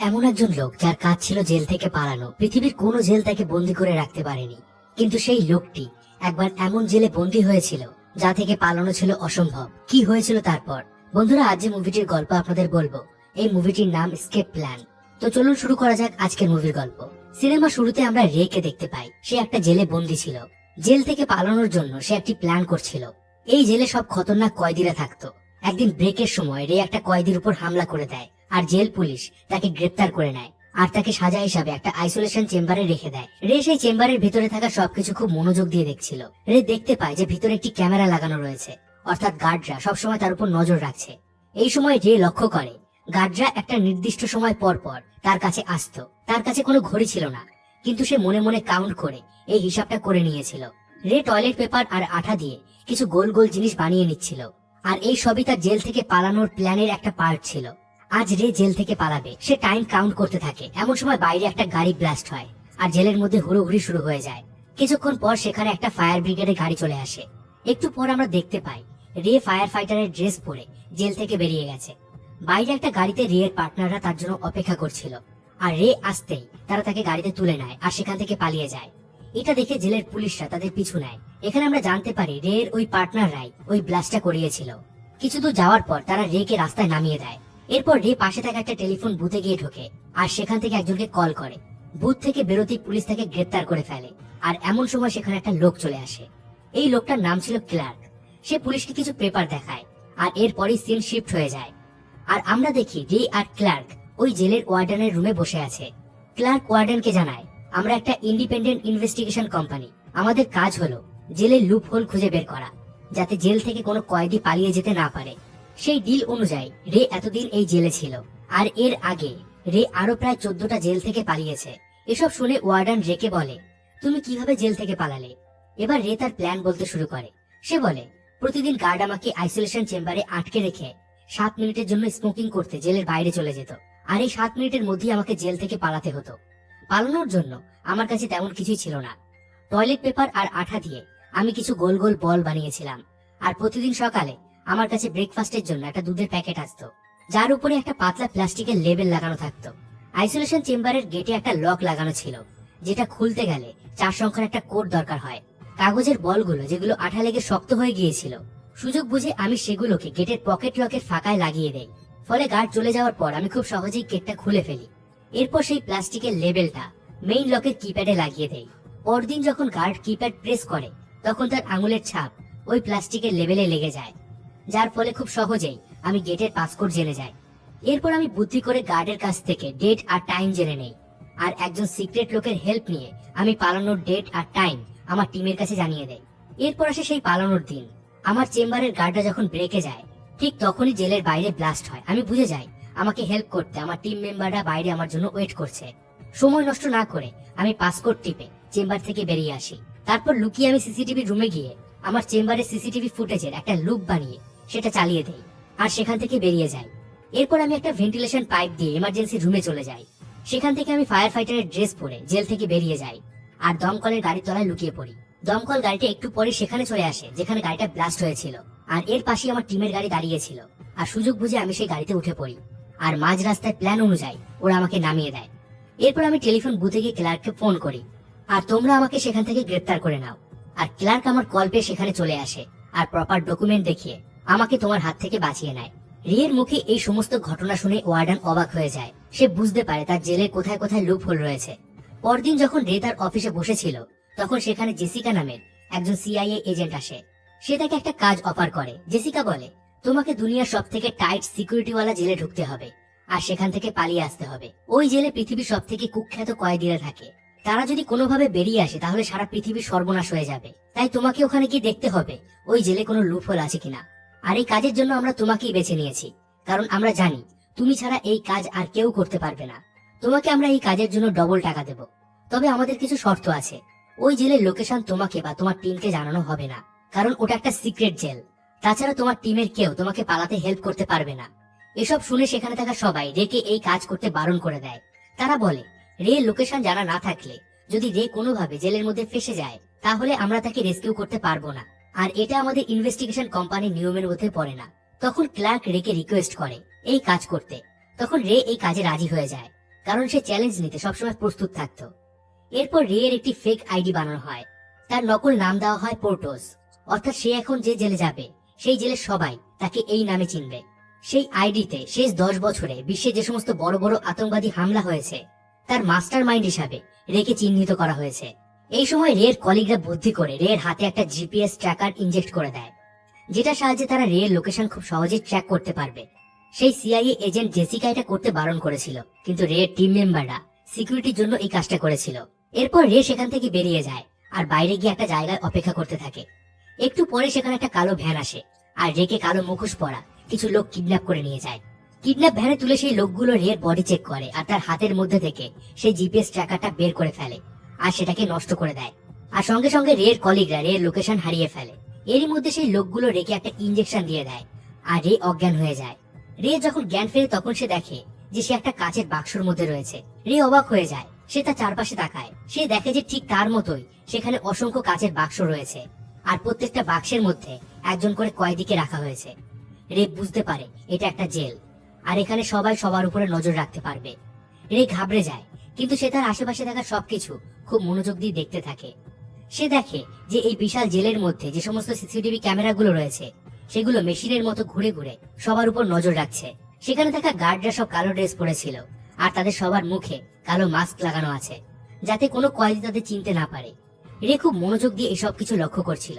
এমন একজন লোক যার কাজ ছিল জেল থেকে পালানো। পৃথিবীর কোনো জেল তাকে বন্দি করে রাখতে পারেনি। কিন্তু সেই লোকটি একবার এমন জেলে বন্দি হয়েছিল, যা থেকে পালানো ছিল অসম্ভব। কি হয়েছিল তারপর? বন্ধুরা, আজ যে মুভিটির গল্প আপনাদের বলব, এই মুভিটির নাম স্কেপ প্ল্যান তো চলুন শুরু করা যাক আজকের মুভির গল্প। সিনেমা শুরুতে আমরা রেকে দেখতে পাই। সে একটা জেলে বন্দি ছিল। জেল থেকে পালানোর জন্য সে একটি প্ল্যান করছিল। এই জেলে সব খতরনাক কয়েদিরা থাকতো। একদিন ব্রেকের সময় রে একটা কয়েদির উপর হামলা করে দেয়। আর জেল পুলিশ তাকে গ্রেপ্তার করে নেয় আর তাকে সাজা হিসাবে একটা আইসোলেশন চেম্বারে রেখে দেয়। রে সেই চেম্বারের ভিতরে থাকা সবকিছু খুব মনোযোগ দিয়ে দেখছিল। রে দেখতে পায় যে ভিতরে একটি ক্যামেরা লাগানো রয়েছে। অর্থাৎ গার্ডরা সবসময় তার উপর নজর রাখছে। এই সময় রে লক্ষ্য করে গার্ডরা একটা নির্দিষ্ট সময় পর পর তার কাছে আসতো। তার কাছে কোনো ঘড়ি ছিল না, কিন্তু সে মনে মনে কাউন্ট করে, এই হিসাবটা করে নিয়েছিল। রে টয়লেট পেপার আর আঠা দিয়ে কিছু গোল গোল জিনিস বানিয়ে নিচ্ছিল। আর এই সবই তার জেল থেকে পালানোর প্ল্যানের একটা পার্ট ছিল। আজ রে জেল থেকে পালাবে। সে টাইম কাউন্ট করতে থাকে। এমন সময় বাইরে একটা গাড়ি ব্লাস্ট হয় আর জেলের মধ্যে হুড়োহুড়ি শুরু হয়ে যায়। কিছুক্ষণ পর সেখানে একটা ফায়ার ব্রিগেডের গাড়ি চলে আসে। একটু পর আমরা দেখতে পাই, রে ফায়ার ফাইটারের ড্রেস পরে জেল থেকে বেরিয়ে গেছে। বাইরে একটা গাড়িতে রের পার্টনাররা তার জন্য অপেক্ষা করছিল। আর রে আসতেই তারা তাকে গাড়িতে তুলে নেয় আর সেখান থেকে পালিয়ে যায়। এটা দেখে জেলের পুলিশরা তাদের পিছু নেয়। এখানে আমরা জানতে পারি রের ওই পার্টনাররাই ওই ব্লাস্টটা করিয়েছিল। কিছু দূর যাওয়ার পর তারা রেকে রাস্তায় নামিয়ে দেয়। এরপর রে পাশে থাকা একটা টেলিফোন বুথে গিয়ে ঢোকে, আর সেখান থেকে একজনকে কল করে। বুথ থেকে বেরোতেই পুলিশ তাকে গ্রেপ্তার করে ফেলে, আর এমন সময় সেখানে একটা লোক চলে আসে। এই লোকটার নাম ছিল ক্লার্ক। সে পুলিশকে কিছু পেপার দেখায়, আর এরপরই সিন শিফট হয়ে যায়। আর আমরা দেখি রে আর ক্লার্ক ওই জেলের ওয়ার্ডেনের রুমে বসে আছে। ক্লার্ক ওয়ার্ডেনকে জানায়, আমরা একটা ইন্ডিপেন্ডেন্ট ইনভেস্টিগেশন কোম্পানি। আমাদের কাজ হলো জেলের লুপ হোল খুঁজে বের করা, যাতে জেল থেকে কোনো কয়েদি পালিয়ে যেতে না পারে। সেই ডিল অনুযায়ী রে এতদিন এই জেলে ছিল। আর এর আগে রে আরও প্রায় চোদ্দটা জেল থেকে পালিয়েছে। এসব শুনে ওয়ার্ডান রেকে বলে, তুমি কীভাবে জেল থেকে পালালে? এবার রে তার প্ল্যান বলতে শুরু করে। সে বলে, প্রতিদিন গার্ড আমাকে আইসোলেশন চেম্বারে আটকে রেখে সাত মিনিটের জন্য স্মোকিং করতে জেলের বাইরে চলে যেত। আর এই সাত মিনিটের মধ্যেই আমাকে জেল থেকে পালাতে হতো। পালানোর জন্য আমার কাছে তেমন কিছুই ছিল না। টয়লেট পেপার আর আঠা দিয়ে আমি কিছু গোল গোল বল বানিয়েছিলাম। আর প্রতিদিন সকালে আমার কাছে ব্রেকফাস্টের জন্য একটা দুধের প্যাকেট আসতো। যার উপরে একটা পাতলা প্লাস্টিকের লেবেল লাগানো থাকতো। আইসোলেশন চেম্বারের গেটে একটা লক লাগানো ছিল, যেটা খুলতে গেলে চার সংখ্যার একটা কোড দরকার হয়। কাগজের বলগুলো যেগুলো আঠা লেগে শক্ত হয়ে গিয়েছিল। সুযোগ বুঝে আমি সেগুলোকে গেটের পকেট লকের ফাঁকায় লাগিয়ে দেই। ফলে গার্ড চলে যাওয়ার পর আমি খুব সহজেই গেটটা খুলে ফেলি। এরপর সেই প্লাস্টিকের লেবেলটা মেইন লকের কিপ্যাডে লাগিয়ে দেই। পরদিন যখন গার্ড কিপ্যাড প্রেস করে, তখন তার আঙুলের ছাপ ওই প্লাস্টিকের লেবেলে লেগে যায়। যার ফলে খুব সহজেই আমি গেটের পাসকোড জেনে যাই। এরপর আমি বুদ্ধি করে গার্ডের কাছ থেকে ডেট আর টাইম জেনে নেই। আর একজন সিক্রেট লোকের হেল্প নিয়ে আমি পালানোর ডেট আর টাইম আমার টিমের কাছে জানিয়ে দেয় এরপর আসে সেই পালানোর দিন। আমার চেম্বারের গার্ডটা যখন ব্রেকে যায়, ঠিক তখনই জেলের বাইরে ব্লাস্ট হয়। আমি বুঝে যাই, আমাকে হেল্প করতে আমার টিম মেম্বাররা বাইরে আমার জন্য ওয়েট করছে। সময় নষ্ট না করে আমি পাসকোড টিপে চেম্বার থেকে বেরিয়ে আসি। তারপর লুকিয়ে আমি সিসিটিভি রুমে গিয়ে আমার চেম্বারের সিসিটিভি ফুটেজের একটা লুপ বানিয়ে সেটা চালিয়ে দেই, আর সেখান থেকে বেরিয়ে যাই। এরপর আমি একটা ভেন্টিলেশন পাইপ দিয়ে এমার্জেন্সি রুমে চলে যাই। সেখান থেকে আমি ফায়ার ফাইটারের ড্রেস পরে জেল থেকে বেরিয়ে যাই, আর দমকলের গাড়ির তলায় লুকিয়ে পড়ি। দমকল গাড়িটা একটু পরে সেখানে চলে আসে, যেখানে গাড়িটা ব্লাস্ট হয়েছিল, আর এর পাশে আমার টিমের গাড়ি দাঁড়িয়েছিল আর সুযোগ বুঝে আমি সেই গাড়িতে উঠে পড়ি, আর মাঝ রাস্তায় প্ল্যান অনুযায়ী ওরা আমাকে নামিয়ে দেয়। এরপর আমি টেলিফোন বুথে গিয়ে ক্লার্ককে ফোন করি, আর তোমরা আমাকে সেখান থেকে গ্রেপ্তার করে নাও। আর ক্লার্ক আমার কল পেয়ে সেখানে চলে আসে, আর প্রপার ডকুমেন্ট দেখিয়ে আমাকে তোমার হাত থেকে বাঁচিয়ে নেয়। রিয়ের মুখে এই সমস্ত ঘটনা শুনে ওয়ার্ডান অবাক হয়ে যায়। সে বুঝতে পারে তার জেলে কোথায় কোথায় লুপ হোল রয়েছে। পরদিন যখন রে তার অফিসে বসেছিল, তখন সেখানে জেসিকা নামের একজন সিআইএ এজেন্ট আসে। সে তাকে একটা কাজ অফার করে। জেসিকা বলে, তোমাকে দুনিয়ার সব থেকে টাইট সিকিউরিটিওয়ালা জেলে ঢুকতে হবে আর সেখান থেকে পালিয়ে আসতে হবে। ওই জেলে পৃথিবীর সব থেকে কুখ্যাত কয়েদিরা থাকে। তারা যদি কোনোভাবে বেরিয়ে আসে, তাহলে সারা পৃথিবী সর্বনাশ হয়ে যাবে। তাই তোমাকে ওখানে গিয়ে দেখতে হবে, ওই জেলে কোনো লুপ হোল আছে কিনা। আর এই কাজের জন্য আমরা তোমাকেই বেছে নিয়েছি, কারণ আমরা জানি তুমি ছাড়া এই কাজ আর কেউ করতে পারবে না। তোমাকে আমরা এই কাজের জন্য ডবল টাকা দেব। তবে আমাদের কিছু শর্ত আছে। ওই জেলের লোকেশন তোমাকে বা তোমার টিমকে জানানো হবে না, কারণ ওটা একটা সিক্রেট জেল। তাছাড়া তোমার টিমের কেউ তোমাকে পালাতে হেল্প করতে পারবে না। এসব শুনে সেখানে থাকা সবাই রেকে এই কাজ করতে বারণ করে দেয়। তারা বলে, রে, লোকেশন জানা না থাকলে যদি রে কোনোভাবে জেলের মধ্যে ফেসে যায়, তাহলে আমরা তাকে রেস্কিউ করতে পারব না। আর এটা আমাদের ইনভেস্টিগেশন কোম্পানির নিয়মের মধ্যে পড়ে না। তখন ক্লার্ক রেকে রিকোয়েস্ট করে, এই কাজ করতে। তখন রে এই কাজে রাজি হয়ে যায়, কারণ সে চ্যালেঞ্জ নিতে সবসময় প্রস্তুত থাকতো। এরপর রেয়ের একটি ফেক আইডি বানানো হয়। তার নকল নাম দেওয়া হয় পোর্টোস অর্থাৎ সে এখন যে জেলে যাবে, সেই জেলের সবাই তাকে এই নামে চিনবে। সেই আইডিতে শেষ দশ বছরে বিশ্বে যে সমস্ত বড় বড় আতঙ্কবাদী হামলা হয়েছে, তার মাস্টার মাইন্ড হিসাবে রেকে চিহ্নিত করা হয়েছে। এই সময় রের কলিগরা বুদ্ধি করে রের হাতে একটা জিপিএস ট্র্যাকার ইনজেক্ট করে দেয় যেটা সাহায্যে তারা রের লোকেশন খুব সহজেই ট্র্যাক করতে পারবে। সেই সিআইএ এজেন্ট জেসিকা এটা করতে বারণ করেছিল, কিন্তু রের টিম মেম্বাররা সিকিউরিটির জন্য এই কাজটা করেছিল। এরপর রে সেখান থেকে বেরিয়ে যায় আর বাইরে গিয়ে একটা জায়গায় অপেক্ষা করতে থাকে। একটু পরে সেখানে একটা কালো ভ্যান আসে আর রেকে কালো মুখোশ পরা কিছু লোক কিডন্যাপ করে নিয়ে যায়। কিডন্যাপ ভ্যানে তুলে সেই লোকগুলো রের বডি চেক করে আর তার হাতের মধ্যে থেকে সেই জিপিএস ট্র্যাকারটা বের করে ফেলে। আর সেটাকে নষ্ট করে দেয়। আর সঙ্গে সঙ্গে রের কলিগরা রের লোকেশন হারিয়ে ফেলে। এরই মধ্যে সেই লোকগুলো রেকে একটা ইঞ্জেকশন দিয়ে দেয়, আর রে অজ্ঞান হয়ে যায়। রে যখন জ্ঞান ফেরে তখন সে দেখে যে সে একটা কাচের বাক্সর মধ্যে রয়েছে। রে অবাক হয়ে যায়, সে তার চারপাশে তাকায়। সে দেখে যে ঠিক তার মতোই সেখানে অসংখ্য কাচের বাক্স রয়েছে, আর প্রত্যেকটা বাক্সের মধ্যে একজন করে কয়েদিকে রাখা হয়েছে। রে বুঝতে পারে, এটা একটা জেল, আর এখানে সবাই সবার উপরে নজর রাখতে পারবে। রে ঘাবড়ে যায়, কিন্তু সে তার আশেপাশে থাকা সবকিছু খুব মনোযোগ দিয়ে দেখতে থাকে। সে দেখে যে এই বিশাল জেলের মধ্যে যে সমস্ত সিসিটিভি ক্যামেরাগুলো রয়েছে, সেগুলো মেশিনের মতো ঘুরে ঘুরে সবার উপর নজর রাখছে। সেখানে থাকা গার্ডরা সব কালো ড্রেস পরেছিল, আর তাদের সবার মুখে কালো মাস্ক লাগানো আছে, যাতে কোনো কয়েদি তাদের চিনতে না পারে। রে খুব মনোযোগ দিয়ে এসব কিছু লক্ষ্য করছিল।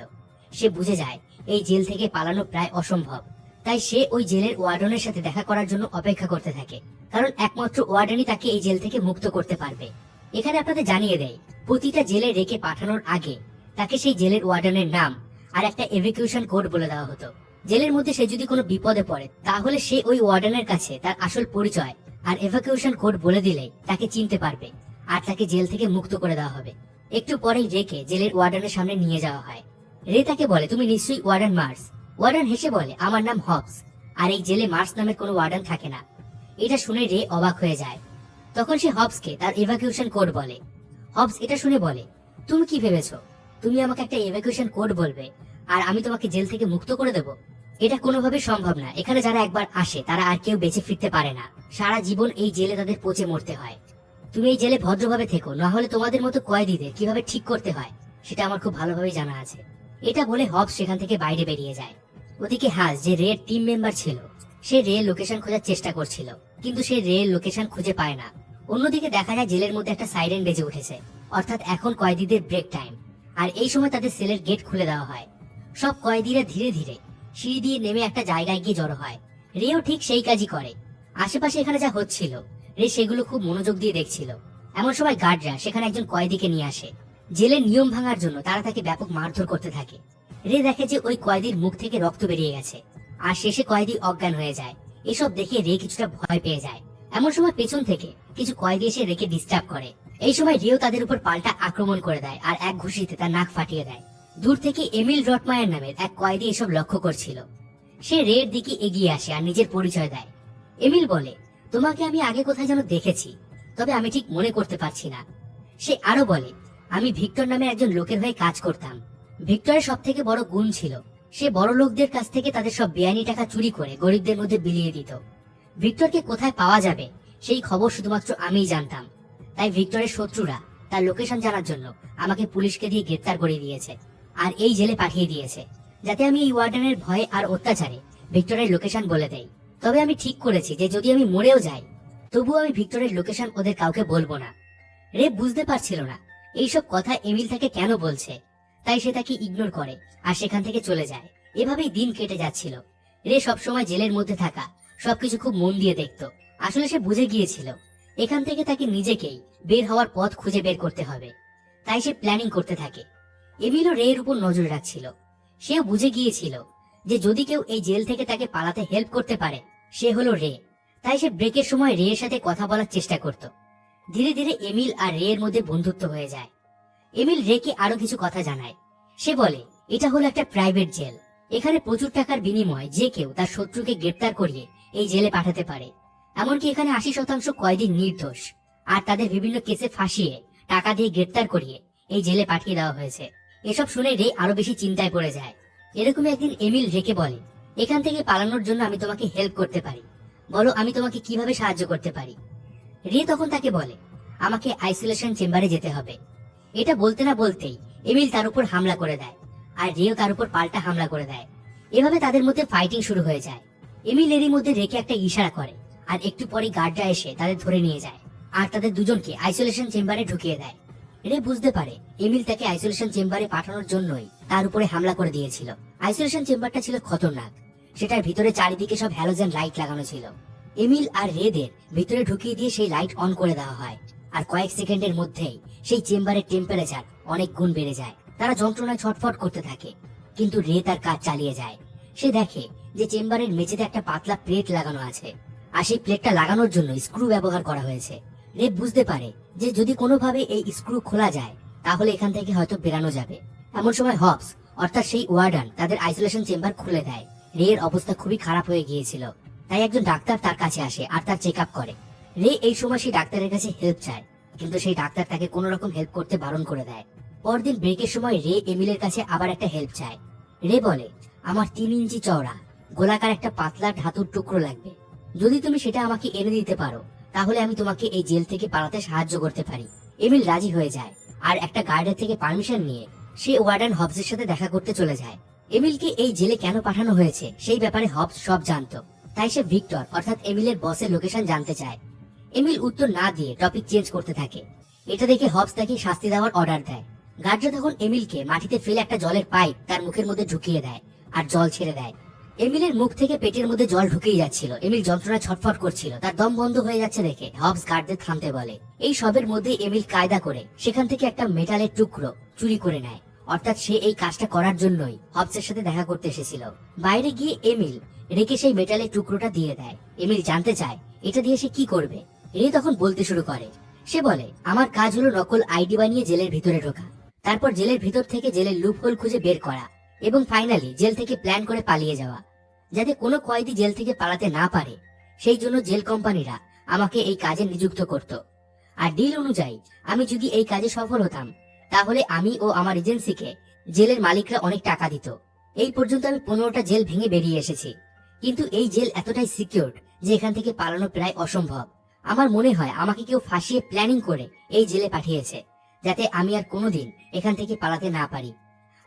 সে বুঝে যায়, এই জেল থেকে পালানো প্রায় অসম্ভব। তাই সে ওই জেলের ওয়ার্ডনের সাথে দেখা করার জন্য অপেক্ষা করতে থাকে, কারণ একমাত্র ওয়ার্ডনই তাকে এই জেল থেকে মুক্ত করতে পারবে। এখানে আপনাদের জানিয়ে দেয় প্রতিটা জেলে রেখে পাঠানোর আগে তাকে সেই জেলের ওয়ার্ডনের নাম আর একটা এভিকিউশন কোড বলে দেওয়া হতো। জেলের মধ্যে সে যদি কোনো বিপদে পড়ে, তাহলে সে ওই ওয়ার্ডেনের কাছে তার আসল পরিচয় আর এভাকুয়েশন কোড বলে দিলেই তাকে চিনতে পারবে আর তাকে জেল থেকে মুক্ত করে দেওয়া হবে। একটু পরেই রেকে জেলের ওয়ার্ডেনের সামনে নিয়ে যাওয়া হয়। রে তাকে বলে, তুমি নিশ্চয়ই ওয়ার্ডেন মার্স? ওয়ার্ডেন হেসে বলে, আমার নাম হবস, আর এই জেলে মার্স নামের কোনো ওয়ার্ডেন থাকে না। এটা শুনে রে অবাক হয়ে যায়। তখন সে হবসকে তার এভাকুয়েশন কোড বলে। হবস, এটা শুনে বলে, তুমি কি ভেবেছো? তুমি আমাকে একটা এভাকুয়েশন কোড বলবে, আর আমি তোমাকে জেল থেকে মুক্ত করে দেব? এটা কোনোভাবে সম্ভব না। এখানে যারা একবার আসে, তারা আর কেউ বেঁচে ফিরতে পারে না। সারা জীবন এই জেলে তাদের পচে মরতে হয়। তুমি এই জেলে ভদ্রভাবে থেকো, না হলে তোমাদের মতো কয়েদিদের কীভাবে ঠিক করতে হয়, সেটা আমার খুব ভালোভাবে জানা আছে। এটা বলে হবস সেখান থেকে বাইরে বেরিয়ে যায়। ওদিকে হাস, যে রেড টিম মেম্বার ছিল সে রে লোকেশন খোঁজার চেষ্টা করছিল, কিন্তু সে রে লোকেশন খুঁজে পায় না। অন্যদিকে দেখা যায় জেলের মধ্যে একটা সাইরেন বেজে উঠেছে, অর্থাৎ এখন কয়েদিদের ব্রেক টাইম, আর এই সময় তাদের সেলের গেট খুলে দেওয়া হয়। সব কয়েদিরা ধীরে ধীরে সিঁড়ি দিয়ে নেমে একটা জায়গায় গিয়ে জড়ো হয়। রেও ঠিক সেই কাজই করে। আশেপাশে এখানে যা হচ্ছিল, রে সেগুলো খুব মনোযোগ দিয়ে দেখছিল। এমন সময় গার্ডরা সেখানে একজন কয়েদিকে নিয়ে আসে। জেলের নিয়ম ভাঙার জন্য তারা তাকে ব্যাপক মারধর করতে থাকে। রে দেখে যে ওই কয়েদির মুখ থেকে রক্ত বেরিয়ে গেছে। আর শেষে কয়েদি অজ্ঞান হয়ে যায়। এসব দেখে রে কিছুটা ভয় পেয়ে যায়। এমন সময় পেছন থেকে কিছু কয়েদি এসে রেকে ডিস্টার্ব করে। এই সময় রিও তাদের উপর পাল্টা আক্রমণ করে দেয় আর এক ঘুষিতে তার নাক ফাটিয়ে দেয়। দূর থেকে এমিল রটমায়ের নামের এক কয়েদি এসব লক্ষ্য করছিল। সে রের দিকে এগিয়ে আসে আর নিজের পরিচয় দেয়। এমিল বলে, তোমাকে আমি আগে কোথায় যেন দেখেছি, তবে আমি ঠিক মনে করতে পারছি না। সে আরও বলে, আমি ভিক্টর নামে একজন লোকের হয়ে কাজ করতাম। ভিক্টরের সব থেকে বড় গুণ ছিল সে বড় লোকদের কাছ থেকে তাদের সব বেআইনি টাকা চুরি করে গরিবদের মধ্যে বিলিয়ে দিত। ভিক্টরকে কোথায় পাওয়া যাবে, সেই খবর শুধুমাত্র আমিই জানতাম। তাই ভিক্টরের শত্রুরা তার লোকেশন জানার জন্য আমাকে পুলিশকে দিয়ে গ্রেপ্তার করে দিয়েছে আর এই জেলে পাঠিয়ে দিয়েছে, যাতে আমি এই ওয়ার্ডেনের ভয়ে আর অত্যাচারে ভিক্টরের লোকেশন বলে দেই। তবে আমি ঠিক করেছি যে যদি আমি মরেও যাই, তবুও আমি ভিক্টরের লোকেশন ওদের কাউকে বলব না। রে বুঝতে পারছিল না, এইসব কথা এমিল তাকে কেন বলছে? তাই সে তাকে ইগনোর করে আর সেখান থেকে চলে যায়। এভাবেই দিন কেটে যাচ্ছিল। রে সবসময় জেলের মধ্যে থাকা, সবকিছু খুব মন দিয়ে দেখতো। আসলে সে বুঝে গিয়েছিল, এখান থেকে তাকে নিজেকেই বের হওয়ার পথ খুঁজে বের করতে হবে। তাই সে প্ল্যানিং করতে থাকে। এমিলও রের উপর নজর রাখছিল। সেও বুঝে গিয়েছিল যে যদি কেউ এই জেল থেকে তাকে পালাতে হেল্প করতে পারে, সে হলো রে। তাই সে ব্রেকের সময় রে এর সাথে কথা বলার চেষ্টা করত। ধীরে ধীরে এমিল আর রে এর মধ্যে বন্ধুত্ব হয়ে যায়। এমিল রেকে আরও কিছু কথা জানায়। সে বলে, এটা হলো একটা প্রাইভেট জেল। এখানে প্রচুর টাকার বিনিময়, যে কেউ তার শত্রুকে গ্রেপ্তার করিয়ে এই জেলে পাঠাতে পারে। এমনকি এখানে আশি শতাংশ কয়েদি নির্দোষ। আর তাদের বিভিন্ন কেসে ফাঁসিয়ে টাকা দিয়ে গ্রেপ্তার করিয়ে এই জেলে পাঠিয়ে দেওয়া হয়েছে। এসব শুনে রে আরও বেশি চিন্তায় পড়ে যায়। এরকম একদিন এমিল রেকে বলে, এখান থেকে পালানোর জন্য আমি তোমাকে হেল্প করতে পারি। বলো, আমি তোমাকে কীভাবে সাহায্য করতে পারি? রে তখন তাকে বলে, আমাকে আইসোলেশন চেম্বারে যেতে হবে। এটা বলতে না বলতেই এমিল তার উপর হামলা করে দেয়, আর রেও তার উপর পাল্টা হামলা করে দেয়। এভাবে তাদের মধ্যে ফাইটিং শুরু হয়ে যায়। এমিল এরই মধ্যে রেকে একটা ইশারা করে, আর একটু পরে গার্ডরা এসে তাদের ধরে নিয়ে যায়, আর তাদের দুজনকে আইসোলেশন চেম্বারে ঢুকিয়ে দেয়। রে বুঝতে পারে, এমিল তাকে আইসোলেশন চেম্বারে পাঠানোর জন্যই তার উপরে হামলা করে দিয়েছিল। আইসোলেশন চেম্বারটা ছিল খতরনাক, সেটার ভিতরে চারিদিকে সব হ্যালোজেন লাইট লাগানো ছিল। এমিল আর রেদের ভিতরে ঢুকিয়ে দিয়ে সেই লাইট অন করে দেওয়া হয়, আর কয়েক সেকেন্ডের মধ্যেই সেই চেম্বারের টেম্পারেচার অনেক গুণ বেড়ে যায়। তারা যন্ত্রণায় ছটফট করতে থাকে, কিন্তু রে তার কাজ চালিয়ে যায়। সে দেখে যে চেম্বারের মেঝেতে একটা পাতলা প্লেট লাগানো আছে, আর সেই প্লেটটা লাগানোর জন্য স্ক্রু ব্যবহার করা হয়েছে। রে বুঝতে পারে যে যদি কোনোভাবে এই স্ক্রু খোলা যায়, তাহলে এখান থেকে হয়তো বেরানো যাবে। এমন সময় হবস অর্থাৎ সেই ওয়ার্ডান তাদের আইসোলেশন চেম্বার খুলে দেয়। রে এর অবস্থা খুবই খারাপ হয়ে গিয়েছিল। তাই একজন ডাক্তার তার কাছে আসে আর তার চেক করে। রে এই সময় সেই ডাক্তারের কাছে হেল্প চায়। কিন্তু সেই ডাক্তার তাকে কোনো রকম হেল্প করতে বারণ করে দেয়। পরদিন ব্রেকের সময় রে এমিলের কাছে আবার একটা হেল্প চায়। রে বলে, আমার তিন ইঞ্চি চওড়া, গোলাকার একটা পাতলা ধাতুর টুকরো লাগবে। যদি তুমি সেটা আমাকে এনে দিতে পারো, তাহলে আমি তোমাকে এই জেল থেকে পালাতে সাহায্য করতে পারি। এমিল রাজি হয়ে যায়, আর একটা গার্ডের থেকে পারমিশন নিয়ে সে ওয়ার্ডেন হবসের সাথে দেখা করতে চলে যায়। এমিলকে এই জেলে কেন পাঠানো হয়েছে, সেই ব্যাপারে হবস সব জানতো। তাই সে ভিক্টর, অর্থাৎ এমিলের বসের লোকেশন জানতে চায়। এমিল উত্তর না দিয়ে টপিক চেঞ্জ করতে থাকে। এটা দেখে হবস তাকে শাস্তি দেওয়ার অর্ডার দেয়। গার্ডরা তখন এমিলকে মাটিতে ফেলে একটা জলের পাইপ তার মুখের মধ্যে ঢুকিয়ে দেয় আর জল ছেড়ে দেয়। এমিলের মুখ থেকে পেটের মধ্যে জল ঢুকেই যাচ্ছিল। এমিল যন্ত্রণা ছটফট করছিল। তার দম বন্ধ হয়ে যাচ্ছে দেখে হবস গার্ডদের থামতে বলে। এই সবের মধ্যে এমিল কায়দা করে, সেখান থেকে একটা মেটালের টুকরো চুরি করে নেয়। অর্থাৎ সে এই কাজটা করার জন্যই হবসের সাথে দেখা করতে এসেছিল। বাইরে গিয়ে এমিল রেখে সেই মেটালের টুকরোটা দিয়ে দেয়। এমিল জানতে চায়, এটা দিয়ে সে কি করবে? রে তখন বলতে শুরু করে। সে বলে, আমার কাজ হলো নকল আইডি বানিয়ে জেলের ভিতরে ঢোকা। তারপর জেলের ভিতর থেকে জেলের লুপহোল খুঁজে বের করা এবং ফাইনালি জেল থেকে প্ল্যান করে পালিয়ে যাওয়া। যাতে কোনো কয়েদি জেল থেকে পালাতে না পারে। সেই জন্য জেল কোম্পানিরা আমাকে এই কাজে নিযুক্ত করত। আর ডিল অনুযায়ী, আমি যদি এই কাজে সফল হতাম, তাহলে আমি ও আমার এজেন্সিকে জেলের মালিকরা অনেক টাকা দিত। এই পর্যন্ত আমি পনেরোটা জেল ভেঙে বেরিয়ে এসেছি। কিন্তু এই জেল এতটাই সিকিউরড যে এখান থেকে পালানো প্রায় অসম্ভব। আমার মনে হয় আমাকে কেউ ফাঁসিয়ে প্ল্যানিং করে এই জেলে পাঠিয়েছে, যাতে আমি আর কোনোদিন এখান থেকে পালাতে না পারি।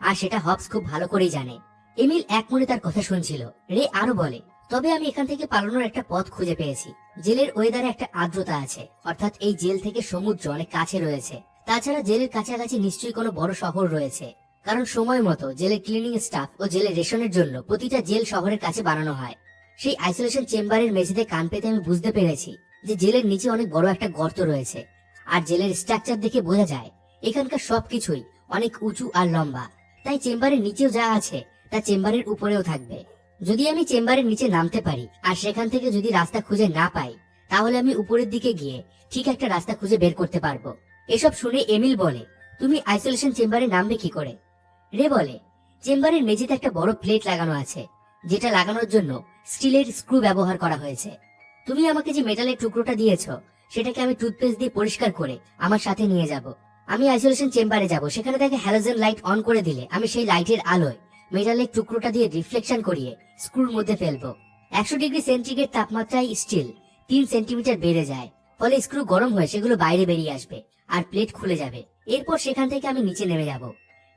আর সেটা হবস খুব ভালো করেই জানে। এমিল এক মনে তার কথা শুনছিল। রে আরও বলে, তবে আমি এখান থেকে পালানোর একটা পথ খুঁজে পেয়েছি। জেলের ওয়েদারে একটা আর্দ্রতা আছে, অর্থাৎ এই জেল থেকে সমুদ্র অনেক কাছে রয়েছে। তাছাড়া জেলের কাছাকাছি নিশ্চয়ই কোনো বড় শহর রয়েছে। কারণ সময় মতো জেলের ক্লিনিং স্টাফ ও জেলের রেশনের জন্য প্রতিটা জেল শহরের কাছে বানানো হয়। সেই আইসোলেশন চেম্বারের মেঝেতে কান পেতে আমি বুঝতে পেরেছি। যে জেলের নিচে অনেক বড় একটা গর্ত রয়েছে। আর জেলের স্ট্রাকচার দেখে বোঝা যায়, এখানকার সবকিছুই অনেক উঁচু আর লম্বা। তাই চেম্বারের নিচেও যা আছে, তা চেম্বারের উপরেও থাকবে। যদি আমি চেম্বারের নিচে নামতে পারি, আর সেখান থেকে যদি রাস্তা খুঁজে না পাই, তাহলে আমি উপরের দিকে গিয়ে ঠিক একটা রাস্তা খুঁজে বের করতে পারব। এসব শুনে এমিল বলে, তুমি আইসোলেশন চেম্বারে নামবে কি করে? রে বলে, চেম্বারের মেঝেতে একটা বড় প্লেট লাগানো আছে, যেটা লাগানোর জন্য স্টিলের স্ক্রু ব্যবহার করা হয়েছে। তুমি আমাকে যে মেটালের টুকরোটা দিয়েছ, সেটাকে আমি টুথপেস্ট দিয়ে পরিষ্কার করে আমার সাথে নিয়ে যাব। আমি আইসোলেশন চেম্বারে যাব, সেখানে তাকে হ্যালোজেন লাইট অন করে দিলে আমি সেই লাইটের আলোয় মেটালের টুকরোটা দিয়ে রিফ্লেকশন করিয়ে স্ক্রুর মধ্যে ফেলব। একশো ডিগ্রি সেন্টিগ্রেড তাপমাত্রায় স্টিল তিন সেন্টিমিটার বেড়ে যায়, ফলে স্ক্রু গরম হয়ে সেগুলো বাইরে বেরিয়ে আসবে আর প্লেট খুলে যাবে। এরপর সেখান থেকে আমি নিচে নেমে যাব।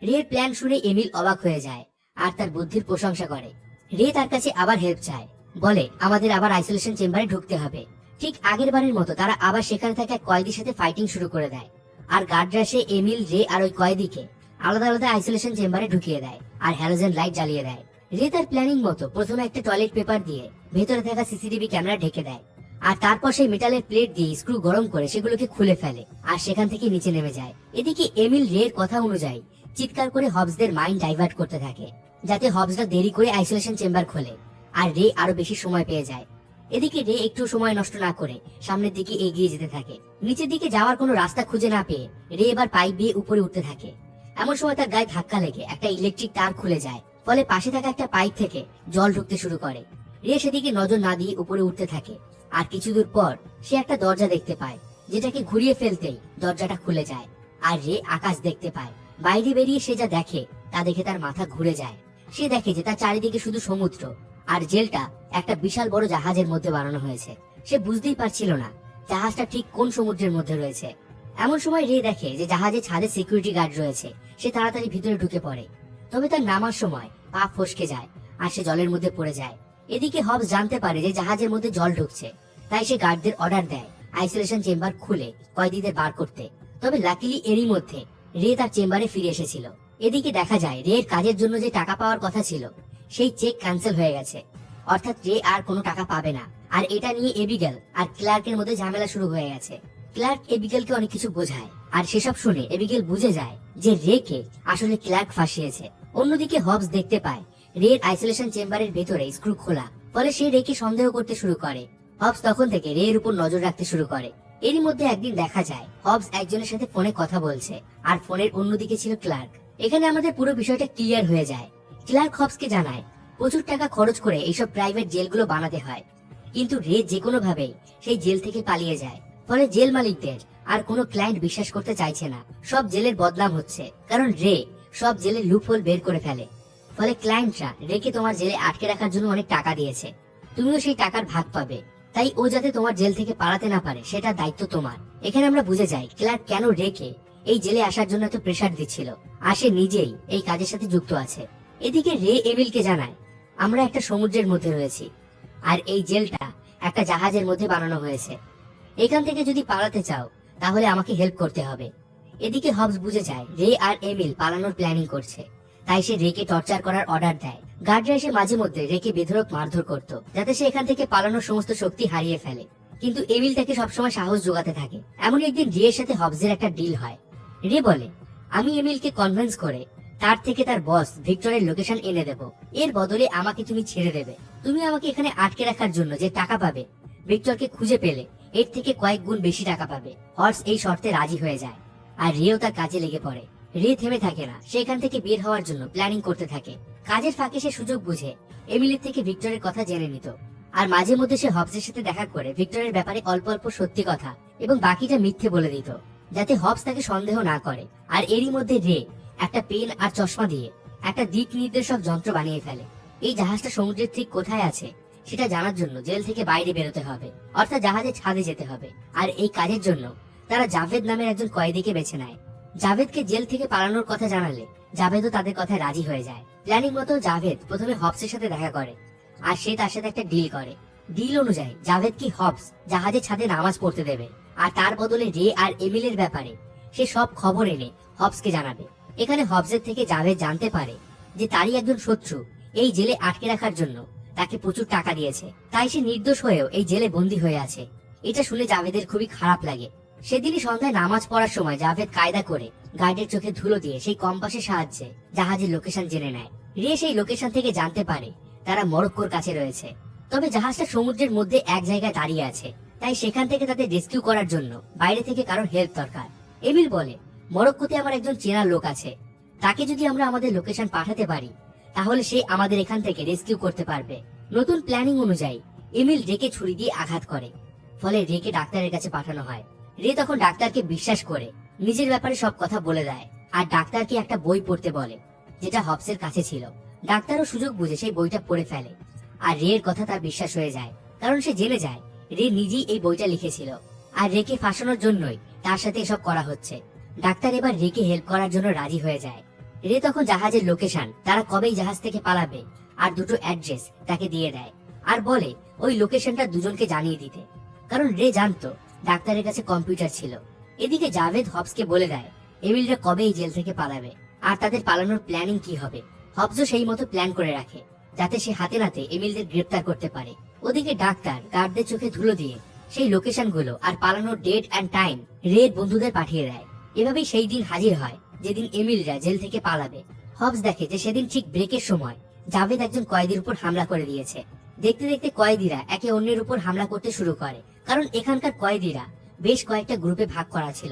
রের প্ল্যান শুনে এমিল অবাক হয়ে যায় আর তার বুদ্ধির প্রশংসা করে। রে তার কাছে আবার হেল্প চায়। বলে, আমাদের আবার আইসোলেশন চেম্বারে ঢুকতে হবে। ঠিক আগের বারের মতো তারা আবার সেখানে থাকা কয়েদির সাথে ফাইটিং শুরু করে দেয়। আর গার্ডরা সে এমিল রে আর ওই কয়েদিকে আলাদা আলাদা আইসোলেশন চেম্বারে ঢুকিয়ে দেয় আর হ্যালোজেন লাইট জ্বালিয়ে দেয়। রে তার প্ল্যানিং মতো প্রথমে একটা টয়লেট পেপার দিয়ে ভেতরে থাকা সিসিটিভি ক্যামেরা ঢেকে দেয়। আর তারপর সেই মেটালের প্লেট দিয়ে স্ক্রু গরম করে সেগুলোকে খুলে ফেলে আর সেখান থেকে নিচে নেমে যায়। এদিকে এমিল রের কথা অনুযায়ী চিৎকার করে হবসদের মাইন্ড ডাইভার্ট করতে থাকে, যাতে হবসরা দেরি করে আইসোলেশন চেম্বার খোলে। আর রে আরও বেশি সময় পেয়ে যায়। এদিকে রে একটু সময় নষ্ট না করে সামনের দিকে এগিয়ে যেতে থাকে। নিচের দিকে যাওয়ার কোনো রাস্তা খুঁজে না পেয়ে রে এবার পাইপ দিয়ে উপরে উঠতে থাকে। এমন সময় তার গায়ে ধাক্কা লেগে একটা ইলেকট্রিক তার খুলে যায়। ফলে পাশে থাকা একটা পাইপ থেকে জল ঢুকতে শুরু করে। রে সেদিকে নজর না দিয়ে উপরে উঠতে থাকে। আর কিছু দূর পর সে একটা দরজা দেখতে পায়, যেটাকে ঘুরিয়ে ফেলতেই দরজাটা খুলে যায়। আর রে আকাশ দেখতে পায়। বাইরে বেরিয়ে সে যা দেখে তা দেখে তার মাথা ঘুরে যায়। সে দেখে যে তার চারিদিকে শুধু সমুদ্র। আর জেলটা একটা বিশাল বড় জাহাজের মধ্যে বানানো হয়েছে। সে বুঝতেই পারছিল না জাহাজটা ঠিক কোন সমুদ্রের মধ্যে রয়েছে। এমন সময় রে দেখে যে জাহাজে ছাদে সিকিউরিটি গার্ড রয়েছে। সে তাড়াতাড়ি ভিতরে ঢুকে পড়ে। তবে তার নামার সময় পা ফসকে যায় আর সে জলের মধ্যে পড়ে যায়। এদিকে হবস জানতে পারে যে জাহাজের মধ্যে জল ঢুকছে। তাই সে গার্ডদের অর্ডার দেয় আইসোলেশন চেম্বার খুলে কয়েদিদের বার করতে। তবে লাকিলি এরই মধ্যে রে তার চেম্বারে ফিরে এসেছিল। এদিকে দেখা যায় রে এর কাজের জন্য যে টাকা পাওয়ার কথা ছিল সেই চেক ক্যান্সেল হয়ে গেছে। অর্থাৎ রে আর কোনো টাকা পাবে না। আর এটা নিয়ে এবিগেল আর ক্লার্কের মধ্যে ঝামেলা শুরু হয়ে গেছে। ক্লার্ক এবিগেলকে অনেক কিছু বোঝায়। আর সেসব শুনে এবিগেল বুঝে যায় যে রেকে আসলে ক্লার্ক ফাঁসিয়েছে। অন্যদিকে হবস দেখতে পায় রের আইসোলেশন চেম্বারের ভেতরে স্ক্রু খোলা। ফলে সে রেকে সন্দেহ করতে শুরু করে। হবস তখন থেকে রে এর উপর নজর রাখতে শুরু করে। এরই মধ্যে একদিন দেখা যায় হবস একজনের সাথে ফোনে কথা বলছে। আর ফোনের অন্যদিকে ছিল ক্লার্ক এখানে আমাদের পুরো বিষয়টা ক্লিয়ার হয়ে যায়। ক্লার্ক হবসকে জানায়, প্রচুর টাকা খরচ করে এইসব প্রাইভেট জেলগুলো বানাতে হয়। কিন্তু রে যে কোনো ভাবেই সেই জেল থেকে পালিয়ে যায়। ফলে জেল মালিকদের আর কোনো ক্লায়েন্ট বিশ্বাস করতে চাইছে না। সব জেলের বদনাম হচ্ছে। কারণ রে সব জেলের লুপহোল বের করে ফেলে। ফলে ক্লায়েন্টরা রেকে তোমার জেলে আটকে রাখার জন্য অনেক টাকা দিয়েছে। তুমিও সেই টাকার ভাগ পাবে। তাই ও যাতে তোমার জেল থেকে পালাতে না পারে, সেটা দায়িত্ব তোমার। এখানে আমরা বুঝে যাই ক্লার্ক কেন রেকে এই জেলে আসার জন্য এত প্রেসার দিচ্ছিল। আর সে নিজেই এই কাজের সাথে যুক্ত আছে। এদিকে রে এমিলকে জানায়, আমরা একটা সমুদ্রের মধ্যে রয়েছি, আর এই জেলটা একটা জাহাজের মধ্যে বানানো হয়েছে। এখান থেকে যদি পালাতে চাও, তাহলে আমাকে হেল্প করতে হবে। এদিকে হবস বুঝে যায়, রে আর এমিল পালানোর প্ল্যানিং করছে। তাই সে রেকে টর্চার করার অর্ডার দেয়। গার্ডরা এসে মাঝে মধ্যে রেকে বেধরক মারধর করত, যাতে সে এখান থেকে পালানোর সমস্ত শক্তি হারিয়ে ফেলে। কিন্তু এমিল তাকে সবসময় সাহস যোগাতে থাকে। এমন একদিন রে এর সাথে হবসের একটা ডিল হয়। রে বলে, আমি এমিলকে কনভিন্স করে তার থেকে তার বস ভিক্টরের লোকেশন এনে দেব। এর বদলে আমাকে তুমি ছেড়ে দেবে। তুমি আমাকে এখানে আটকে রাখার জন্য যে টাকা পাবে ভিক্টরকে খুঁজে পেলে, এর থেকে কয়েক গুণ বেশি টাকা পাবে। হর্স এই শর্তে রাজি হয়ে যায়। আর রেও তার কাজে লেগে পড়ে। রে থেমে থাকে না। সে এখান থেকে বের হওয়ার জন্য প্ল্যানিং করতে থাকে। কাজের ফাঁকে সে সুযোগ বুঝে। এমিলির থেকে ভিক্টরের কথা জেনে নিত। আর মাঝে মধ্যে সে হবসের সাথে দেখা করে ভিক্টরের ব্যাপারে অল্প অল্প সত্যি কথা এবং বাকিটা মিথ্যে বলে দিত, যাতে হবস তাকে সন্দেহ না করে। আর এরই মধ্যে রে একটা পেন আর চশমা দিয়ে একটা দিক নির্দেশক যন্ত্র বানিয়ে ফেলে। এই জাহাজটা সমুদ্রের ঠিক কোথায় আছে সেটা জানার জন্য জেল থেকে বাইরে বেরোতে হবে, অর্থাৎ জাহাজে ছাদে যেতে হবে। আর এই কাজের জন্য তারা জাভেদ নামের একজন কয়েদিকে বেছে নেয়। জাভেদকে জেল থেকে পালানোর কথা জানালে জাভেদও তাদের কথায় রাজি হয়ে যায়। প্ল্যানিং মতো জাভেদ প্রথমে হবসের সাথে দেখা করে আর সে তার সাথে একটা ডিল করে। ডিল অনুযায়ী জাভেদ কি হবস জাহাজে ছাদে নামাজ পড়তে দেবে, আর তার বদলে রে আর এমিলের ব্যাপারে সে সব খবর এনে হবসকে জানাবে। এখানে হবসের থেকে জাভেদ জানতে পারে যে তারই একজন শত্রু এই জেলে আটকে রাখার জন্য তাকে প্রচুর টাকা দিয়েছে। তাই সে নির্দোষ হয়েও এই জেলে বন্দী হয়ে আছে। এটা শুনে জাভেদের খুবই খারাপ লাগে। সেদিনই সন্ধ্যায় নামাজ পড়ার সময় জাভেদ কায়দা করে গাইডের চোখে ধুলো দিয়ে সেই কম্পাসের সাহায্যে জাহাজের লোকেশন জেনে নেয়। রে সেই লোকেশন থেকে জানতে পারে তারা মরক্কোর কাছে রয়েছে। তবে জাহাজটা সমুদ্রের মধ্যে এক জায়গায় দাঁড়িয়ে আছে। তাই সেখান থেকে তাদের রেস্কিউ করার জন্য বাইরে থেকে কারোর হেল্প দরকার। এমিল বলে মরক্কোতে আমার একজন চেনা লোক আছে। তাকে যদি আমরা আমাদের লোকেশন পাঠাতে পারি, তাহলে সে আমাদের এখান থেকে রেস্কিউ করতে পারবে। নতুন প্ল্যানিং অনুযায়ী এমিল রেকে ছুরি দিয়ে আঘাত করে। ফলে রেকে ডাক্তারের কাছে পাঠানো হয়। রে তখন ডাক্তারকে বিশ্বাস করে, নিজের ব্যাপারে সব কথা বলে দেয়। আর ডাক্তারকে একটা বই পড়তে বলে, যেটা হবসের কাছে ছিল। ডাক্তারও সুযোগ বুঝে সেই বইটা পড়ে ফেলে। আর রে এর কথা তার বিশ্বাস হয়ে যায়, কারণ সে জেনে যায়, রে নিজেই এই বইটা লিখেছিল। আর রেকে ফাঁসানোর জন্যই তার সাথে এসব করা হচ্ছে। ডাক্তার এবার রেকে হেল্প করার জন্য রাজি হয়ে যায়। রে তখন জাহাজের লোকেশন তারা কবেই জাহাজ থেকে পালাবে, আর দুটো অ্যাড্রেস তাকে দিয়ে দেয়, আর বলে, ওই লোকেশনটা দুজনকে জানিয়ে দিতে। কারণ রে জানতো, ডাক্তারের কাছে কম্পিউটার ছিল। এদিকে জাভেদ হবসকে বলে দেয়, এমিলরা কবে এই জেল থেকে পালাবে, আর তাদের পালানোর প্ল্যানিং কি হবে? হবসও সেই মতো প্ল্যান করে রাখে, যাতে সে হাতে নাতে এমিলদের গ্রেপ্তার করতে পারে। ওদিকে ডাক্তার গার্ডদের চোখে ধুলো দিয়ে সেই লোকেশনগুলো আর পালানোর ডেট অ্যান্ড টাইম রেড বন্ধুদের পাঠিয়ে দেয়। এভাবেই সেই দিন হাজির হয়, যেদিন এমিলরা জেল থেকে পালাবে। হবস দেখে যে সেদিন ঠিক ব্রেকের সময় জাভেদ একজন কয়েদির উপর হামলা করে দিয়েছে। দেখতে দেখতে কয়েদিরা একে অন্যের উপর হামলা করতে শুরু করে, কারণ এখানকার কয়েদিরা বেশ কয়েকটা গ্রুপে ভাগ করা ছিল।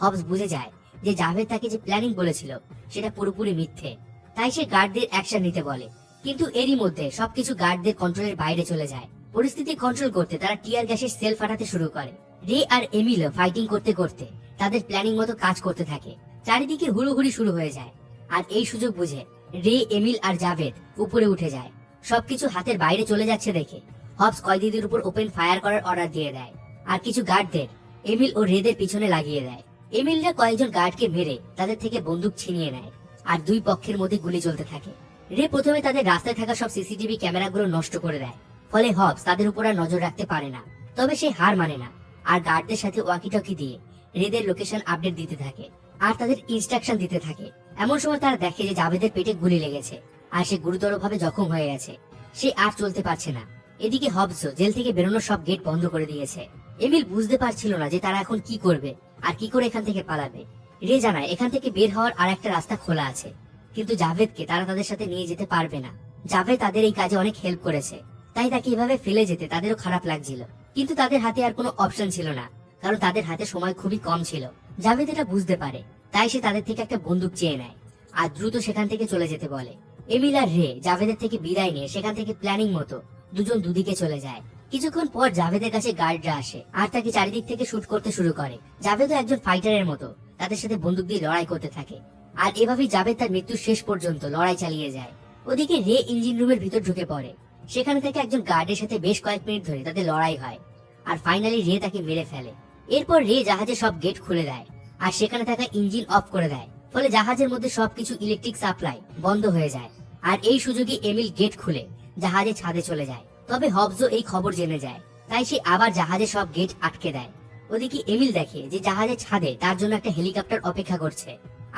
হবস বুঝে যায় যে জাভেদ তাকে যে প্ল্যানিং বলেছিল, সেটা পুরোপুরি মিথ্যে। তাই সে গার্ডদের অ্যাকশন নিতে বলে। কিন্তু এরই মধ্যে সবকিছু গার্ডদের কন্ট্রোলের বাইরে চলে যায়। পরিস্থিতি কন্ট্রোল করতে তারা টিয়ার গ্যাসের সেল ফাটাতে শুরু করে। রে আর এমিলও ফাইটিং করতে করতে তাদের প্ল্যানিং মতো কাজ করতে থাকে। চারিদিকে হুড়োহুড়ি শুরু হয়ে যায়। আর এই সুযোগ বুঝে রে, এমিল আর জাভেদ উপরে উঠে যায়। সবকিছু হাতের বাইরে চলে যাচ্ছে দেখে। হবস কয়েদিদের উপর ওপেন ফায়ার করার অর্ডার দিয়ে দেয়। আর কিছু গার্ডদের এমিল ও রেদের পিছনে লাগিয়ে দেয়। এমিলরা কয়েকজন গার্ডকে মেরে তাদের থেকে বন্দুক ছিনিয়ে নেয় আর দুই পক্ষের মধ্যে গুলি চলতে থাকে। রে প্রথমে তাদের রাস্তায় থাকা সব সিসিটিভি ক্যামেরাগুলো নষ্ট করে দেয়। ফলে হবস তাদের উপর আর নজর রাখতে পারে না। তবে সে হার মানে না। আর গার্ডদের সাথে ওয়াকিটকি দিয়ে রেদের লোকেশন আপডেট দিতে থাকে, আর তাদের ইনস্ট্রাকশন দিতে থাকে। এমন সময় তারা দেখে যে জাভেদের পেটে গুলি লেগেছে, আর সে গুরুতরভাবে জখম হয়ে গেছে। সে আর চলতে পারছে না। এদিকে হবসও জেল থেকে বেরোনোর সব গেট বন্ধ করে দিয়েছে। এমিল বুঝতে পারছিল না যে তারা এখন কি করবে, আর কি করে এখান থেকে পালাবে। রে জানায়, এখান থেকে বের হওয়ার আর একটা রাস্তা খোলা আছে। কিন্তু জাভেদকে তারা তাদের সাথে নিয়ে যেতে পারবে না। জাভেদ তাদের এই কাজে অনেক হেল্প করেছে। তাই তাকে এভাবে ফেলে যেতে তাদেরও খারাপ লাগছিল। কিন্তু তাদের হাতে আর কোনো অপশন ছিল না। কারণ তাদের হাতে সময় খুবই কম ছিল। জাভেদ এটা বুঝতে পারে, তাই সে তাদের থেকে একটা বন্দুক চেয়ে নেয় আর দ্রুত সেখান থেকে চলে যেতে বলে। এমিল আর রে জাভেদের থেকে বিদায় নিয়ে সেখান থেকে প্ল্যানিং মতো দুজন দুদিকে চলে যায়। কিছুক্ষণ পর জাভেদের কাছে গার্ডরা আসে আর তাকে চারিদিক থেকে শুট করতে শুরু করে। জাভেদও একজন ফাইটারের মতো, তাদের সাথে বন্দুক দিয়ে লড়াই করতে থাকে। আর এভাবেই জাভেদ তার মৃত্যুর শেষ পর্যন্ত লড়াই চালিয়ে যায়। ওদিকে রে ইঞ্জিন রুমের ভিতর ঢুকে পড়ে। সেখানে থেকে একজন গার্ডের সাথে বেশ কয়েক মিনিট ধরে তাদের লড়াই হয়। আর ফাইনালি রে তাকে মেরে ফেলে। এরপর রে জাহাজে সব গেট খুলে দেয়, আর সেখানে থাকা ইঞ্জিন অফ করে দেয়। ফলে জাহাজের মধ্যে সবকিছু ইলেকট্রিক সাপ্লাই বন্ধ হয়ে যায়, আর এই সুযোগে এমিল গেট খুলে জাহাজে ছাদে চলে যায়। তবে হবজও এই খবর জেনে যায়, তাই সে আবার জাহাজে সব গেট আটকে দেয়। ওদিকে এমিল দেখে যে জাহাজের ছাদে তার জন্য একটা হেলিকপ্টার অপেক্ষা করছে,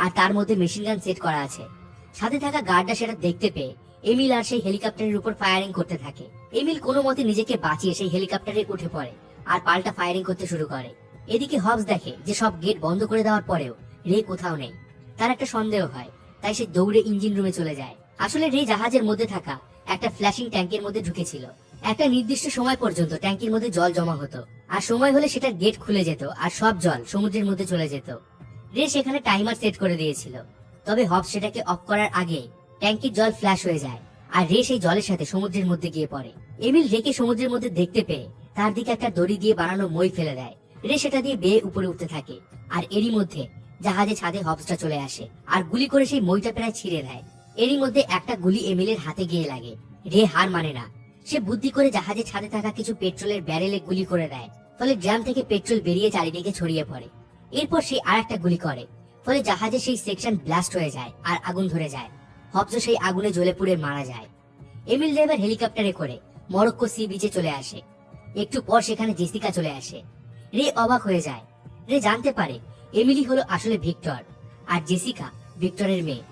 আর তার মধ্যে মেশিন গান সেট করা আছে। সাথে থাকা গার্ডরা সেটা দেখতে পেয়ে, এমিল আর সেই হেলিকপ্টারের উপর ফায়ারিং করতে থাকে। এমিল কোনো মতে নিজেকে বাঁচিয়ে সেই হেলিকপ্টারে উঠে পড়ে। আর পাল্টা ফায়ারিং করতে শুরু করে। এদিকে হবস দেখে যে সব গেট বন্ধ করে দেওয়ার পরেও রে কোথাও নেই। তার একটা সন্দেহ হয়, তাই সে দৌড়ে ইঞ্জিন রুমে চলে যায়। আসলে রে জাহাজের মধ্যে থাকা একটা ফ্ল্যাশিং ট্যাঙ্কের মধ্যে ঢুকেছিল। একটা নির্দিষ্ট সময় পর্যন্ত ট্যাঙ্কির মধ্যে জল জমা হতো। আর সময় হলে সেটার গেট খুলে যেত, আর সব জল সমুদ্রের মধ্যে চলে যেত। রে সেখানে টাইমার সেট করে দিয়েছিল। তবে হব সেটাকে অফ করার আগে ট্যাঙ্কির জল ফ্ল্যাশ হয়ে যায়, আর রে সেই জলের সাথে সমুদ্রের মধ্যে গিয়ে পড়ে। এমিল রেকে সমুদ্রের মধ্যে দেখতে পেয়ে তার দিকে একটা দড়ি দিয়ে বানানো মই ফেলে দেয়। রে সেটা দিয়ে বেয়ে উপরে উঠতে থাকে। আর এরই মধ্যে জাহাজে ছাদে হবসটা চলে আসে আর গুলি করে সেই মইটা প্রায় ছিঁড়ে দেয়। এরই মধ্যে একটা গুলি এমিলের হাতে গিয়ে লাগে। রে হার মানে না। সে বুদ্ধি করে জাহাজে ছাদে থাকা কিছু পেট্রোলের ব্যারেলে গুলি করে দেয়। ফলে ড্রাম থেকে পেট্রোল বেরিয়ে চারিদিকে ছড়িয়ে পড়ে। এরপর সে আর একটা গুলি করে। ফলে জাহাজে সেই সেকশন ব্লাস্ট হয়ে যায় আর আগুন ধরে যায়। হবস সেই আগুনে জ্বলে পুড়ে মারা যায়। এমিল ড্রাইভার হেলিকপ্টারে করে মরক্কো সি বিচে চলে আসে। একটু পর সেখানে জেসিকা চলে আসে। রে অবাক হয়ে যায়। রে জানতে পারে, এমিলি হলো আসলে ভিক্টর, আর জেসিকা ভিক্টরের মেয়ে।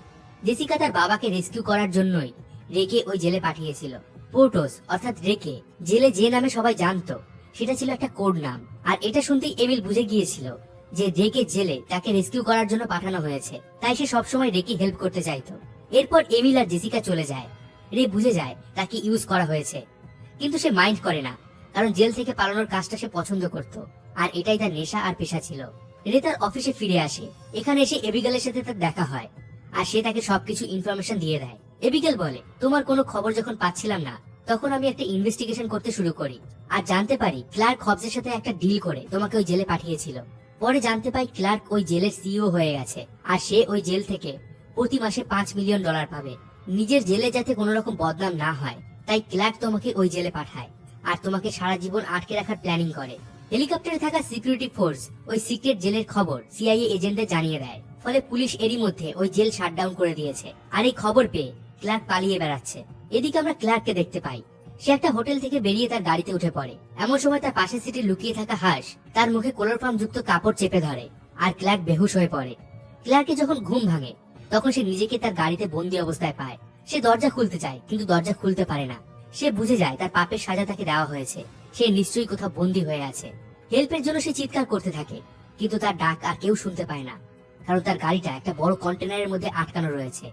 জেসিকা তার বাবাকে রেস্কিউ করার জন্যই রেকে ওই জেলে পাঠিয়েছিল। পোর্টোস, অর্থাৎ রেকে, জেলে যে নামে সবাই জানতো, সেটা ছিল একটা কোড নাম। আর এটা শুনতেই এমিল বুঝে গিয়েছিল যে রেকে জেলে তাকে রেস্কিউ করার জন্য পাঠানো হয়েছে। তাই সে সবসময় রেকে হেল্প করতে চাইতো। এরপর এমিল আর জেসিকা চলে যায়। রে বুঝে যায় তাকে ইউজ করা হয়েছে। কিন্তু সে মাইন্ড করে না। কারণ জেল থেকে পালানোর কাজটা সে পছন্দ করত। আর এটাই তার নেশা আর পেশা ছিল। রে তার অফিসে ফিরে আসে। এখানে এসে এবিগেলের সাথে তার দেখা হয়। আর সে তাকে সবকিছু ইনফরমেশন দিয়ে দেয়। এবিগেল বলে, তোমার কোনো খবর যখন পাচ্ছিলাম না, তখন আমি একটা ইনভেস্টিগেশন করতে শুরু করি। আর জানতে পারি, ক্লার্ক হবসের সাথে একটা ডিল করে, তোমাকে ওই জেলে পাঠিয়েছিল। পরে জানতে পাই ক্লার্ক ওই জেলের সিইও হয়ে গেছে। আর সে ওই জেল থেকে প্রতি মাসে পাঁচ মিলিয়ন ডলার পাবে। নিজের জেলে যাতে কোনো রকম বদনাম না হয়, তাই ক্লার্ক তোমাকে ওই জেলে পাঠায়। আর তোমাকে সারা জীবন আটকে রাখার প্ল্যানিং করে। হেলিকপ্টারে থাকা সিকিউরিটি ফোর্স ওই সিক্রেট জেলের খবর সিআইএ এজেন্টদের জানিয়ে দেয়। ফলে পুলিশ এরই মধ্যে ওই জেল শাটডাউন করে দিয়েছে আর এই খবর পেয়ে ক্লার্ক পালিয়ে বেড়াচ্ছে। এদিকে আমরা ক্লার্ককে দেখতে পাই। সে একটা হোটেল থেকে বেরিয়ে তার গাড়িতে উঠে পড়ে। এমন সময় তার পাশের সিটে লুকিয়ে থাকা হাঁস তার মুখে কোলোরফর্ম যুক্ত কাপড় চেপে ধরে আর ক্লার্ক বেহুশ হয়ে পড়ে। ক্লার্কে যখন ঘুম ভাঙে, তখন সে নিজেকে তার গাড়িতে বন্দি অবস্থায় পায়। সে দরজা খুলতে চায়, কিন্তু দরজা খুলতে পারে না। সে বুঝে যায় তার পাপের সাজা তাকে দেওয়া হয়েছে। সে নিশ্চয়ই কোথাও বন্দি হয়ে আছে। হেল্পের জন্য সে চিৎকার করতে থাকে, কিন্তু তার ডাক আর কেউ শুনতে পায় না, কারণ তার গাড়িটা একটা বড় কন্টেনারের মধ্যে আটকানো রয়েছে।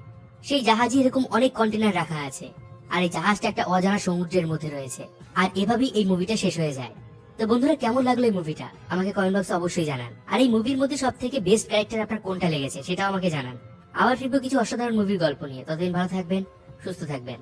সেই জাহাজে এরকম অনেক কন্টেনার রাখা আছে, আর এই জাহাজটা একটা অজানা সমুদ্রের মধ্যে রয়েছে। আর এভাবেই এই মুভিটা শেষ হয়ে যায়। তো বন্ধুরা, কেমন লাগল এই মুভিটা আমাকে কমেন্ট বক্সে অবশ্যই জানান। আর এই মুভির মধ্যে সব থেকে বেস্ট ক্যারেক্টার আপনার কোনটা লেগেছে, সেটাও আমাকে জানান। আবার ফিরবো কিছু অসাধারণ মুভির গল্প নিয়ে। ততদিন ভালো থাকবেন, সুস্থ থাকবেন।